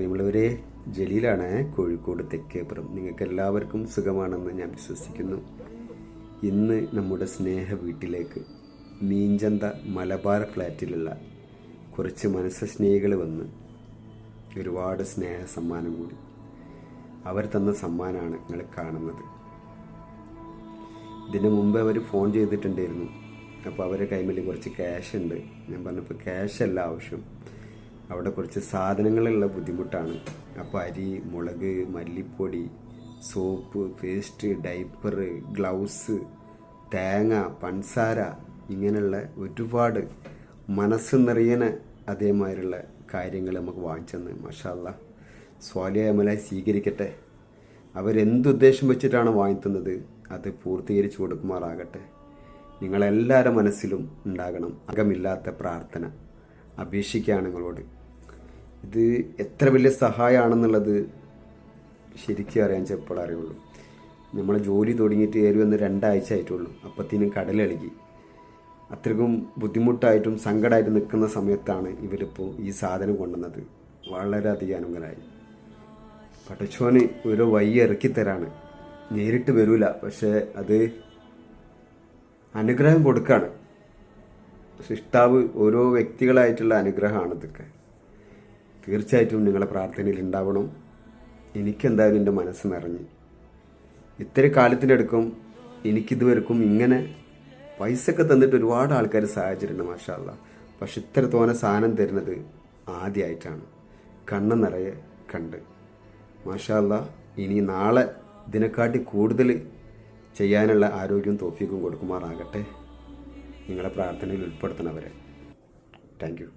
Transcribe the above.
പ്രിയമുള്ളവരെ ജലീലാണ് കോഴിക്കോട് തെക്കേപ്പുറം നിങ്ങൾക്ക് എല്ലാവർക്കും സുഖമാണെന്ന് ഞാൻ വിശ്വസിക്കുന്നു. ഇന്ന് നമ്മുടെ സ്നേഹ വീട്ടിലേക്ക് മീഞ്ചന്ത മലബാർ ഫ്ലാറ്റിലുള്ള കുറച്ച് മനസ്സസ്നേഹികൾ വന്ന് ഒരുപാട് സ്നേഹ സമ്മാനം കൂടി. അവർ തന്ന സമ്മാനമാണ് നിങ്ങൾ കാണുന്നത്. ഇതിന് മുമ്പ് അവർ ഫോൺ ചെയ്തിട്ടുണ്ടായിരുന്നു. അപ്പോൾ അവരുടെ കൈമിൽ കുറച്ച് ക്യാഷ് ഉണ്ട് ഞാൻ പറഞ്ഞപ്പോൾ ക്യാഷ് അല്ല ആവശ്യം. അവിടെ കുറച്ച് സാധനങ്ങളുള്ള ബുദ്ധിമുട്ടാണ്. അപ്പോൾ അരി മുളക് മല്ലിപ്പൊടി സോപ്പ് പേസ്റ്റ് ഡൈപ്പർ ഗ്ലൗസ് തേങ്ങ പൻസാര ഇങ്ങനെയുള്ള ഒരുപാട് മനസ്സ് നിറയണ അതേമാതിരിയുള്ള കാര്യങ്ങൾ നമുക്ക് വാങ്ങിച്ചെന്ന്. മഷാല്ല സ്വാലിയ അമലായി സ്വീകരിക്കട്ടെ. അവരെന്തുദ്ദേശം വെച്ചിട്ടാണ് വാങ്ങിത്തുന്നത്? അത് പൂർത്തീകരിച്ചു കൊടുക്കുമാറാകട്ടെ. നിങ്ങളെല്ലാവരുടെ മനസ്സിലും ഉണ്ടാകണം അകമില്ലാത്ത പ്രാർത്ഥന. അപേക്ഷിക്കുകയാണ് നിങ്ങളോട്. ഇത് എത്ര വലിയ സഹായമാണെന്നുള്ളത് ശരിക്കും അറിയാൻ ചിലപ്പോൾ അറിയുള്ളൂ. നമ്മൾ ജോലി തുടങ്ങിയിട്ട് ഏറി വന്ന് രണ്ടാഴ്ച ആയിട്ടുള്ളൂ. അപ്പത്തേനും കടലിളകി അത്രയ്ക്കും ബുദ്ധിമുട്ടായിട്ടും സങ്കടമായിട്ട് നിൽക്കുന്ന സമയത്താണ് ഇവരിപ്പോൾ ഈ സാധനം കൊണ്ടുവന്നത്. വളരെയധികം അനുഗ്രഹമായി. പടച്ചോന് ഒരു വഴി ഇറക്കി തരാണ് നേരിട്ട് വരൂല. പക്ഷേ അത് അനുഗ്രഹം കൊടുക്കുകയാണ് സൃഷ്ടാവ് ഓരോ വ്യക്തികളായിട്ടുള്ള അനുഗ്രഹമാണ് ഇതൊക്കെ. തീർച്ചയായിട്ടും നിങ്ങളെ പ്രാർത്ഥനയിൽ ഉണ്ടാവണം. എനിക്കെന്തായാലും എന്റെ മനസ്സ് നിറഞ്ഞു. ഇത്ര കാലത്തിനടുക്കും എനിക്കിതുവരെക്കും ഇങ്ങനെ പൈസയൊക്കെ തന്നിട്ട് ഒരുപാട് ആൾക്കാർ സഹായിച്ചിട്ടുണ്ട് മാഷാല്ല പക്ഷെ ഇത്ര തോനെ സാധനം തരുന്നത് ആദ്യമായിട്ടാണ് കണ്ണ് നിറയെ കണ്ട്. മാഷാല്ല ഇനി നാളെ ഇതിനെക്കാട്ടി കൂടുതൽ ചെയ്യാനുള്ള ആരോഗ്യവും തോഫിക്കും കൊടുക്കുമാറാകട്ടെ. നിങ്ങളെ പ്രാർത്ഥനയിൽ ഉൾപ്പെടുത്തണവരെ താങ്ക് യു.